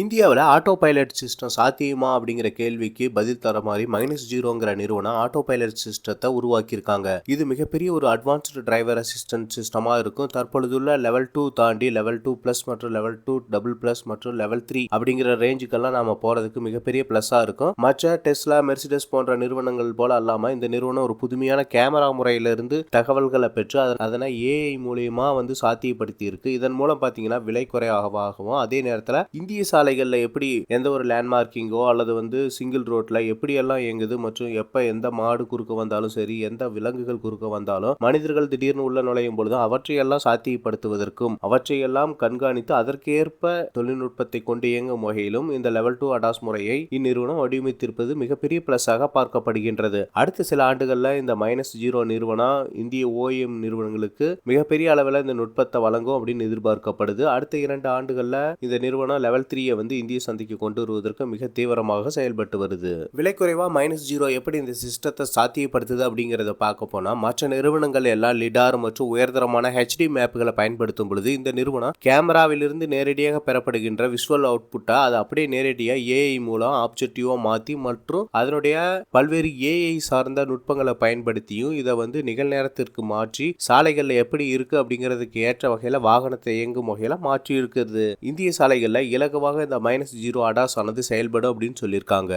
இந்தியாவில் auto pilot system சாத்தியமா அப்படிங்கிற கேள்விக்கு பதில் தர மாதிரி மைனஸ் ஜீரோங்கிற நிறுவனம் ஆட்டோ பைலட் சிஸ்டத்தை உருவாக்கியிருக்காங்க. இது மிகப்பெரிய ஒரு அட்வான்ஸ்டு டிரைவர் அசிஸ்டன்ட் சிஸ்டமாக இருக்கும். தற்பொழுதுள்ள லெவல் டூ தாண்டி லெவல் டூ ப்ளஸ் மற்றும் லெவல் டூ டபுள் ப்ளஸ் மற்றும் லெவல் த்ரீ அப்படிங்கிற ரேஞ்சுக்கெல்லாம் நம்ம போகிறதுக்கு மிகப்பெரிய ப்ளஸ்ஸாக இருக்கும். மற்ற டெஸ்லா மெர்சிடஸ் போன்ற நிறுவனங்கள் போல அல்லாமல் இந்த நிறுவனம் ஒரு புதுமையான கேமரா முறையிலிருந்து தகவல்களை பெற்று அதனை ஏஐ மூலியமாக வந்து சாத்தியப்படுத்தி இருக்கு இதன் மூலம் பார்த்தீங்கன்னா விலை குறைவாகவும் அதே நேரத்தில் இந்திய சாலைகளில் எப்படி எந்த ஒரு லேண்ட்மார்க்கிங்கோ அல்லது வந்து சிங்கிள் ரோட்ல எப்படி எல்லாம் இயங்குது மற்றும் எப்போ எந்த மாடு குறுக்க வந்தாலும் சரி எந்த விலங்குகள் குறுக்க வந்தாலும் மனிதர்கள் திடீர்னு உள்ள நுழையும் பொழுது அவற்றையெல்லாம் சாத்தியப்படுத்துவதற்கும் அவற்றையெல்லாம் கண்காணித்து அதற்கேற்ப தொழில்நுட்பத்தை கொண்டு இயங்கும் வகையிலும் இந்த லெவல் டூ அடாஸ் முறையை இந்நிறுவனம் வடிவமைத்திருப்பது மிகப்பெரிய பிளஸாக பார்க்கப்படுகின்றது. அடுத்த சில ஆண்டுகளில் இந்த மைனஸ் ஜீரோ நிறுவனம் இந்திய ஓஎம் நிறுவனங்களுக்கு மிகப்பெரிய அளவில் இந்த நுட்பத்தை வழங்கும் அப்படின்னு எதிர்பார்க்கப்படுது. அடுத்த இரண்டு ஆண்டுகளில் இந்த நிறுவனம் லெவல் த்ரீயை வந்து இந்திய சந்தைக்கு கொண்டு வருவதற்கு மிக தீவிரமாக செயல்பட்டு வருது. விலை குறைவா மைனஸ் ஜீரோ எப்படி இந்த சிஸ்டத்தை சாத்தியப்படுத்துது அப்படிங்கிறத பார்க்க போனா மற்ற நிறுவனங்கள் எல்லாம் லிடார் மற்றும் உயர்தரமான ஹெச்டி மேப்புகளை பயன்படுத்தும் பொழுது இந்த நிறுவனம் கேமராவிலிருந்து நேரடியாக பெறப்படுகின்ற விஷுவல் அவுட்புட்டை அதை அப்படியே நேரடியாக ஏஐ மூலம் ஆப்ஜெக்டிவாக மாற்றி மற்றும் அதனுடைய பல்வேறு ஏஐ சார்ந்த நுட்பங்களை பயன்படுத்தியும் இதை வந்து நிகழ்நேரத்திற்கு மாற்றி சாலைகளில் எப்படி இருக்கு அப்படிங்கிறதுக்கு ஏற்ற வகையில் வாகனத்தை இயங்கும் வகையில் மாற்றி இருக்கிறது இந்திய சாலைகளில் இலகுவாக இந்த மைனஸ் ஜீரோ அடாஸ் ஆனது செயல்படும் அப்படின்னு சொல்லியிருக்காங்க.